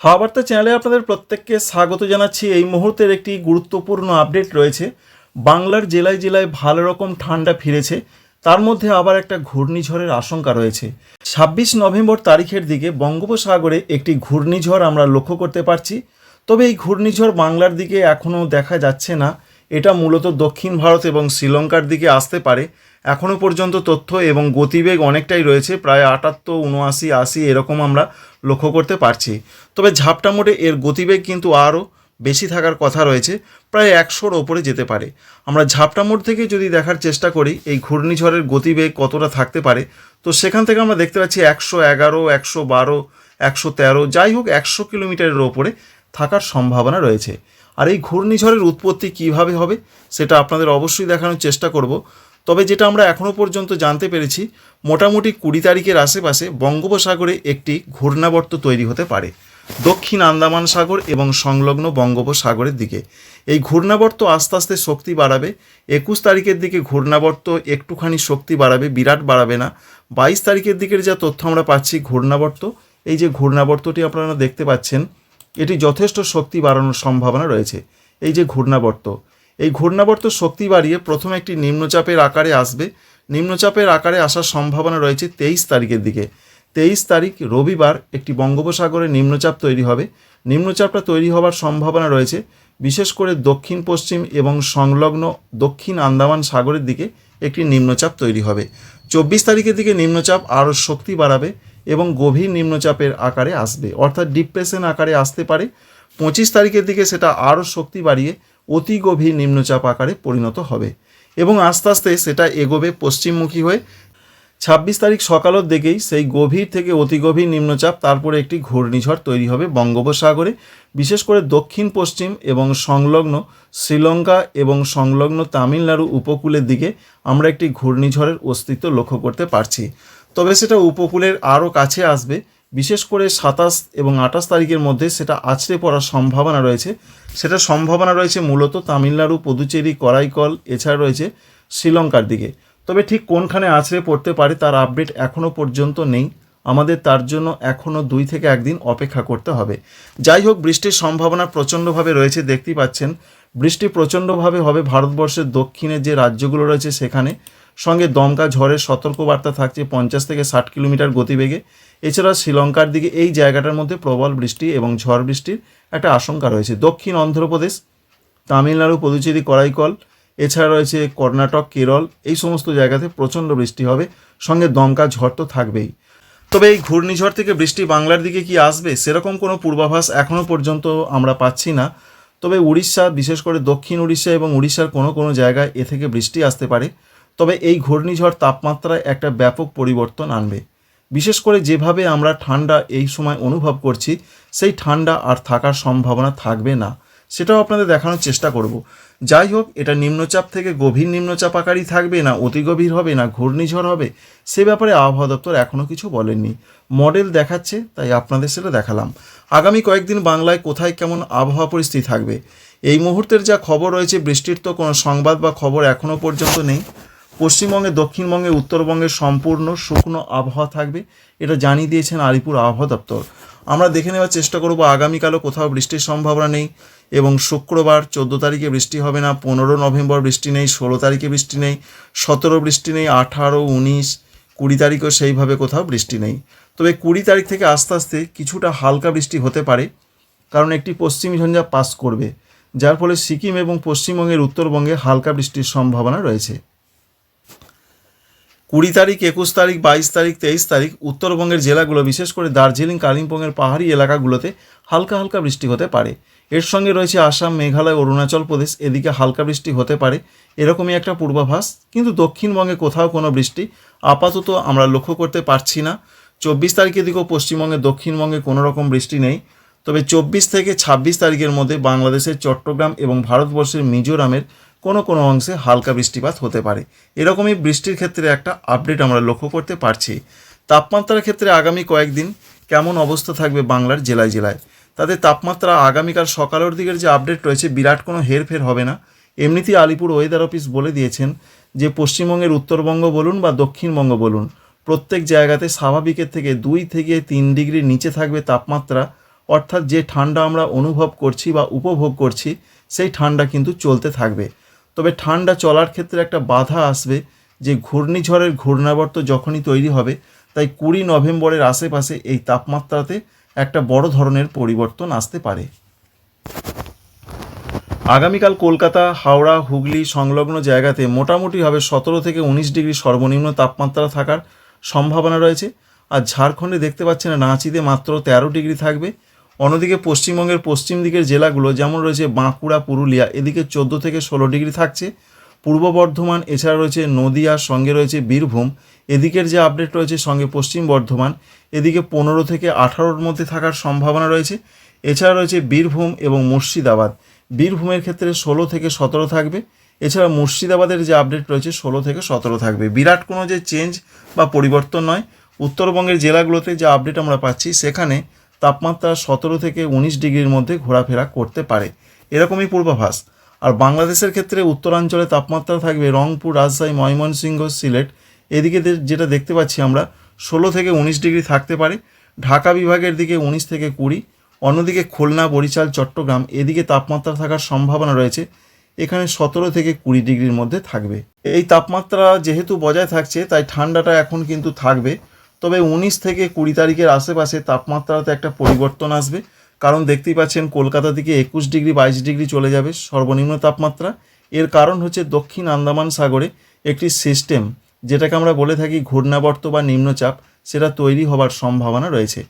হাওয়াবার্তা চ্যানেলে আপনাদের প্রত্যেককে স্বাগত জানাচ্ছি। এই মুহূর্তের একটি গুরুত্বপূর্ণ আপডেট রয়েছে। বাংলার জেলায় জেলায় ভালো রকম ঠান্ডা ফিরেছে। তার মধ্যে আবার একটা ঘূর্ণিঝড়ের আশঙ্কা রয়েছে। ছাব্বিশ নভেম্বর তারিখের দিকে বঙ্গোপসাগরে একটি ঘূর্ণিঝড় আমরা লক্ষ্য করতে পারছি। তবে এই ঘূর্ণিঝড় বাংলার দিকে এখনও দেখা যাচ্ছে না। এটা মূলত দক্ষিণ ভারত এবং শ্রীলঙ্কার দিকে আসতে পারে। এখনও পর্যন্ত তথ্য এবং গতিবেগ অনেকটাই রয়েছে, প্রায় আটাত্তর, উনআশি, আশি, এরকম আমরা লক্ষ্য করতে পারছি। তবে ঝাপটা মোটে এর গতিবেগ কিন্তু আরও বেশি থাকার কথা রয়েছে, প্রায় একশোর ওপরে যেতে পারে। আমরা ঝাপটা মোড় থেকে যদি দেখার চেষ্টা করি, এই ঘূর্ণিঝড়ের গতিবেগ কতটা থাকতে পারে, তো সেখান থেকে আমরা দেখতে পাচ্ছি একশো এগারো, একশো বারো, একশো তেরো, যাই হোক একশো কিলোমিটারের ওপরে থাকার সম্ভাবনা রয়েছে। আর এই ঘূর্ণিঝড়ের উৎপত্তি কীভাবে হবে, সেটা আপনাদের অবশ্যই দেখানোর চেষ্টা করব। তবে যেটা আমরা এখনও পর্যন্ত জানতে পেরেছি, মোটামুটি কুড়ি তারিখের আশেপাশে বঙ্গোপসাগরে একটি ঘূর্ণাবর্ত তৈরি হতে পারে। দক্ষিণ আন্দামান সাগর এবং সংলগ্ন বঙ্গোপসাগরের দিকে। এই ঘূর্ণাবর্ত আস্তে আস্তে শক্তি বাড়াবে। একুশ তারিখের দিকে ঘূর্ণাবর্ত একটুখানি শক্তি বাড়াবে, বিরাট বাড়াবে না। বাইশ তারিখের দিকের যা তথ্য আমরা পাচ্ছি ঘূর্ণাবর্ত, এই যে ঘূর্ণাবর্তটি আপনারা দেখতে পাচ্ছেন, এটি যথেষ্ট শক্তি বাড়ানোর সম্ভাবনা রয়েছে। এই যে ঘূর্ণাবর্ত এই ঘূর্ণাবর্ত শক্তি বাড়িয়ে প্রথম একটি নিম্নচাপের আকারে আসবে। নিম্নচাপের আকারে আসার সম্ভাবনা রয়েছে তেইশ তারিখের দিকে। তেইশ তারিখ রবিবার একটি বঙ্গোপসাগরে নিম্নচাপ তৈরি হবে। নিম্নচাপটা তৈরি হওয়ার সম্ভাবনা রয়েছে। বিশেষ করে দক্ষিণ, পশ্চিম এবং সংলগ্ন দক্ষিণ আন্দামান সাগরের দিকে একটি নিম্নচাপ তৈরি হবে। চব্বিশ তারিখের দিকে নিম্নচাপ আরও শক্তি বাড়াবে এবং গভীর নিম্নচাপের আকারে আসবে। অর্থাৎ ডিপ্রেশন আকারে আসতে পারে। পঁচিশ তারিখের দিকে সেটা আরও শক্তি বাড়িয়ে অতি গভীর নিম্নচাপ আকারে পরিণত হবে এবং আস্তে আস্তে সেটা এগোবে পশ্চিমমুখী হয়ে। ছাব্বিশ তারিখ সকালের দিকেই সেই গভীর থেকে অতি গভীর নিম্নচাপ, তারপরে একটি ঘূর্ণিঝড় তৈরি হবে বঙ্গোপসাগরে, বিশেষ করে দক্ষিণ, পশ্চিম এবং সংলগ্ন শ্রীলঙ্কা এবং সংলগ্ন তামিলনাড়ু উপকূলের দিকে আমরা একটি ঘূর্ণিঝড়ের অস্তিত্ব লক্ষ্য করতে পারছি। তবে সেটা উপকূলের আরও কাছে আসবে বিশেষ করে সাতাশ এবং আঠাশ তারিখের মধ্যে সেটা আছড়ে পড়ার সম্ভাবনা রয়েছে। সেটা সম্ভাবনা রয়েছে মূলত তামিলনাড়ু, পুদুচেরি, করাইকল, এছাড়া রয়েছে শ্রীলঙ্কার দিকে। তবে ঠিক কোনখানে আছড়ে পড়তে পারে তার আপডেট এখনও পর্যন্ত নেই। আমাদের তার জন্য এখনও দুই থেকে একদিন অপেক্ষা করতে হবে। যাই হোক, বৃষ্টির সম্ভাবনা প্রচণ্ডভাবে রয়েছে, দেখতেই পাচ্ছেন। বৃষ্টি প্রচণ্ডভাবে হবে ভারতবর্ষের দক্ষিণে যে রাজ্যগুলো রয়েছে সেখানে। সঙ্গে দমকা ঝড়ের সতর্কবার্তা থাকছে পঞ্চাশ থেকে ষাট কিলোমিটার গতিবেগে। এছাড়া শ্রীলঙ্কার দিকে এই জায়গাটার মধ্যে প্রবল বৃষ্টি এবং ঝড় বৃষ্টির একটা আশঙ্কা রয়েছে। দক্ষিণ অন্ধ্রপ্রদেশ, তামিলনাড়ু, পদুচেরি, করাইকল, এছাড়া রয়েছে কর্ণাটক, কেরল, এই সমস্ত জায়গাতে প্রচণ্ড বৃষ্টি হবে। সঙ্গে দমকা ঝড় তো থাকবেই। তবে এই ঘূর্ণিঝড় থেকে বৃষ্টি বাংলার দিকে কি আসবে সেরকম কোনো পূর্বাভাস এখনও পর্যন্ত আমরা পাচ্ছি না। তবে উড়িষ্যা, বিশেষ করে দক্ষিণ উড়িষ্যা এবং উড়িষ্যার কোনো কোনো জায়গায় এ থেকে বৃষ্টি আসতে পারে। তবে এই ঘূর্ণিঝড় তাপমাত্রায় একটা ব্যাপক পরিবর্তন আনবে। বিশেষ করে যেভাবে আমরা ঠান্ডা এই সময় অনুভব করছি, সেই ঠান্ডা আর থাকার সম্ভাবনা থাকবে না। সেটাও আপনাদের দেখানোর চেষ্টা করব। যাই হোক, এটা নিম্নচাপ থেকে গভীর নিম্নচাপ আকারই থাকবে না, অতি গভীর হবে না, ঘূর্ণিঝড় হবে, সে ব্যাপারে আবহাওয়া দপ্তর এখনও কিছু বলেননি। মডেল দেখাচ্ছে, তাই আপনাদের সেটা দেখালাম। আগামী কয়েকদিন বাংলায় কোথায় কেমন আবহাওয়া পরিস্থিতি থাকবে? এই মুহূর্তের যা খবর রয়েছে, বৃষ্টির তো কোনো সংবাদ বা খবর এখনও পর্যন্ত নেই। পশ্চিমবঙ্গে, দক্ষিণবঙ্গে, উত্তরবঙ্গে সম্পূর্ণ শুকনো আবহাওয়া থাকবে। এটা জানিয়ে দিয়েছেন আলিপুর আবহাওয়া দপ্তর। আমরা দেখে নেওয়ার চেষ্টা করব আগামীকালও কোথাও বৃষ্টির সম্ভাবনা নেই এবং শুক্রবার চোদ্দ তারিখে বৃষ্টি হবে না, পনেরো নভেম্বর বৃষ্টি নেই, ষোলো তারিখে বৃষ্টি নেই, সতেরো বৃষ্টি নেই, আঠারো, উনিশ, কুড়ি তারিখও সেইভাবে কোথাও বৃষ্টি নেই। তবে কুড়ি তারিখ থেকে আস্তে আস্তে কিছুটা হালকা বৃষ্টি হতে পারে, কারণ একটি পশ্চিমী ঝঞ্ঝা পাস করবে, যার ফলে সিকিম এবং পশ্চিমবঙ্গের উত্তরবঙ্গে হালকা বৃষ্টির সম্ভাবনা রয়েছে। কুড়ি তারিখ, একুশ তারিখ, বাইশ তারিখ, তেইশ তারিখ উত্তরবঙ্গের জেলাগুলো, বিশেষ করে দার্জিলিং, কালিম্পংয়ের পাহাড়ি এলাকাগুলোতে হালকা হালকা বৃষ্টি হতে পারে। এর সঙ্গে রয়েছে আসাম, মেঘালয়, অরুণাচল প্রদেশ, এদিকে হালকা বৃষ্টি হতে পারে। এরকমই একটা পূর্বাভাস, কিন্তু দক্ষিণবঙ্গে কোথাও কোনো বৃষ্টি আপাতত আমরা লক্ষ্য করতে পারছি না। চব্বিশ তারিখের দিকেও পশ্চিমবঙ্গে, দক্ষিণবঙ্গে কোনো রকম বৃষ্টি নেই। তবে চব্বিশ থেকে ছাব্বিশ তারিখের মধ্যে বাংলাদেশের চট্টগ্রাম এবং ভারতবর্ষের মিজোরামের কোনো কোনো অংশে হালকা বৃষ্টিপাত হতে পারে। এরকমই বৃষ্টির ক্ষেত্রে একটা আপডেট আমরা লক্ষ্য করতে পারছি। তাপমাত্রার ক্ষেত্রে আগামী কয়েকদিন কেমন অবস্থা থাকবে বাংলার জেলায় জেলায়? তাদের তাপমাত্রা আগামীকাল সকালের দিকের যে আপডেট রয়েছে, বিরাট কোনো হেরফের হবে না। এমনিতেই আলিপুর ওয়েদার অফিস বলে দিয়েছেন যে, পশ্চিমবঙ্গের উত্তরবঙ্গ বলুন বা দক্ষিণবঙ্গ বলুন, প্রত্যেক জায়গাতে স্বাভাবিকের থেকে দুই থেকে তিন ডিগ্রির নিচে থাকবে তাপমাত্রা। অর্থাৎ যে ঠান্ডা আমরা অনুভব করছি বা উপভোগ করছি, সেই ঠান্ডা কিন্তু চলতে থাকবে। তবে ঠান্ডা চলার ক্ষেত্রে একটা বাধা আসবে যে ঘূর্ণিঝড়ের ঘূর্ণাবর্ত যখনই তৈরি হবে, তাই কুড়ি নভেম্বরের আশেপাশে এই তাপমাত্রাতে একটা বড় ধরনের পরিবর্তন আসতে পারে। আগামীকাল কলকাতা, হাওড়া, হুগলি সংলগ্ন জায়গাতে মোটামুটিভাবে সতেরো থেকে উনিশ ডিগ্রি সর্বনিম্ন তাপমাত্রা থাকার সম্ভাবনা রয়েছে। আর ঝাড়খণ্ডে দেখতে পাচ্ছেন রাঁচিতে মাত্র তেরো ডিগ্রি থাকবে। অন্যদিকে পশ্চিমবঙ্গের পশ্চিম দিকের জেলাগুলো যেমন রয়েছে বাঁকুড়া, পুরুলিয়া, এদিকে চোদ্দ থেকে ষোলো ডিগ্রি থাকছে। পূর্ব বর্ধমান, এছাড়া রয়েছে নদিয়া, সঙ্গে রয়েছে বীরভূম। এদিকের যে আপডেট রয়েছে সঙ্গে পশ্চিম বর্ধমান, এদিকে পনেরো থেকে আঠারোর মধ্যে থাকার সম্ভাবনা রয়েছে। এছাড়া রয়েছে বীরভূম এবং মুর্শিদাবাদ। বীরভূমের ক্ষেত্রে ষোলো থেকে সতেরো থাকবে। এছাড়া মুর্শিদাবাদের যে আপডেট রয়েছে ষোলো থেকে সতেরো থাকবে। বিরাট কোনো যে চেঞ্জ বা পরিবর্তন নয়। উত্তরবঙ্গের জেলাগুলোতে যে আপডেট আমরা পাচ্ছি, সেখানে তাপমাত্রা সতেরো থেকে উনিশ ডিগ্রির মধ্যে ঘোরাফেরা করতে পারে। এরকমই পূর্বাভাস। আর বাংলাদেশের ক্ষেত্রে উত্তরাঞ্চলে তাপমাত্রা থাকবে রংপুর, রাজশাহী, ময়মনসিংহ, সিলেট। এদিকে যেটা দেখতে পাচ্ছি আমরা, ষোলো থেকে উনিশ ডিগ্রি থাকতে পারে। ঢাকা বিভাগের দিকে উনিশ থেকে কুড়ি। অন্যদিকে খুলনা, বরিশাল, চট্টগ্রাম, এদিকে তাপমাত্রা থাকার সম্ভাবনা রয়েছে। এখানে সতেরো থেকে কুড়ি ডিগ্রির মধ্যে থাকবে। এই তাপমাত্রা যেহেতু বজায় থাকছে, তাই ঠান্ডাটা এখন কিন্তু থাকবে। তবে উনিশ থেকে কুড়ি তারিখের আশেপাশে তাপমাত্রাতে একটা পরিবর্তন আসবে। কারণ দেখতেই পাচ্ছেন, কলকাতা থেকে একুশ ডিগ্রি, বাইশ ডিগ্রি চলে যাবে সর্বনিম্ন তাপমাত্রা। এর কারণ হচ্ছে দক্ষিণ আন্দামান সাগরে একটি সিস্টেম, যেটাকে আমরা বলে থাকি ঘূর্ণাবর্ত বা নিম্নচাপ, সেটা তৈরি হবার সম্ভাবনা রয়েছে।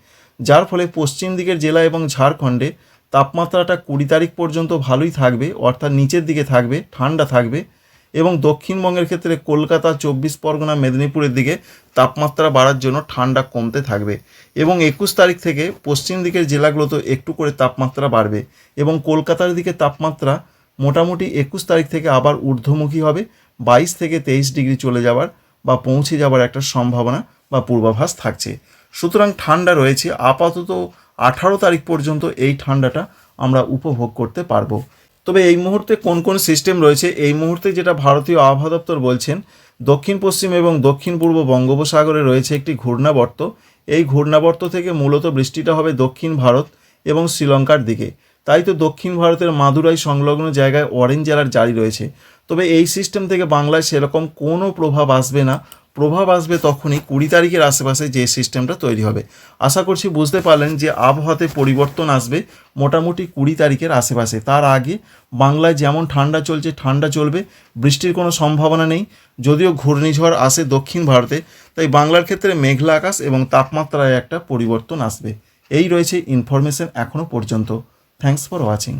যার ফলে পশ্চিম দিকের জেলা এবং ঝাড়খণ্ডে তাপমাত্রাটা কুড়ি তারিখ পর্যন্ত ভালোই থাকবে, অর্থাৎ নিচের দিকে থাকবে, ঠান্ডা থাকবে। এবং দক্ষিণবঙ্গের ক্ষেত্রে কলকাতা চব্বিশ পরগনা, মেদিনীপুরের দিকে তাপমাত্রা বাড়ার জন্য ঠান্ডা কমতে থাকবে এবং একুশ তারিখ থেকে পশ্চিম দিকের জেলাগুলোতে একটু করে তাপমাত্রা বাড়বে এবং কলকাতার দিকে তাপমাত্রা মোটামুটি একুশ তারিখ থেকে আবার ঊর্ধ্বমুখী হবে। বাইশ থেকে তেইশ ডিগ্রি চলে যাওয়ার বা পৌঁছে যাওয়ার একটা সম্ভাবনা বা পূর্বাভাস থাকছে। সুতরাং ঠান্ডা রয়েছে। আপাতত আঠারো তারিখ পর্যন্ত এই ঠান্ডাটা আমরা উপভোগ করতে পারব। তবে এই মুহূর্তে কোন কোন সিস্টেম রয়েছে? এই মুহূর্তে যেটা ভারতীয় আবহাওয়া দপ্তর বলছেন, দক্ষিণ, পশ্চিম এবং দক্ষিণ পূর্ব বঙ্গোপসাগরে রয়েছে একটি ঘূর্ণাবর্ত। এই ঘূর্ণাবর্ত থেকে মূলত বৃষ্টিটা হবে দক্ষিণ ভারত এবং শ্রীলঙ্কার দিকে। তাই তো দক্ষিণ ভারতের মাদুরাই সংলগ্ন জায়গায় অরেঞ্জ অ্যালার্ট জারি রয়েছে। তবে এই সিস্টেম থেকে বাংলায় সেরকম কোনো প্রভাব আসবে না। প্রভাব আসবে তখনই কুড়ি তারিখের আশেপাশে যে সিস্টেমটা তৈরি হবে। আশা করছি বুঝতে পারলেন যে আবহাওয়াতে পরিবর্তন আসবে মোটামুটি কুড়ি তারিখের আশেপাশে। তার আগে বাংলায় যেমন ঠান্ডা চলছে, ঠান্ডা চলবে, বৃষ্টির কোনো সম্ভাবনা নেই। যদিও ঘূর্ণিঝড় আসে দক্ষিণ ভারতে, তাই বাংলার ক্ষেত্রে মেঘলা আকাশ এবং তাপমাত্রায় একটা পরিবর্তন আসবে। এই রয়েছে ইনফরমেশন এখনও পর্যন্ত। Thanks for watching.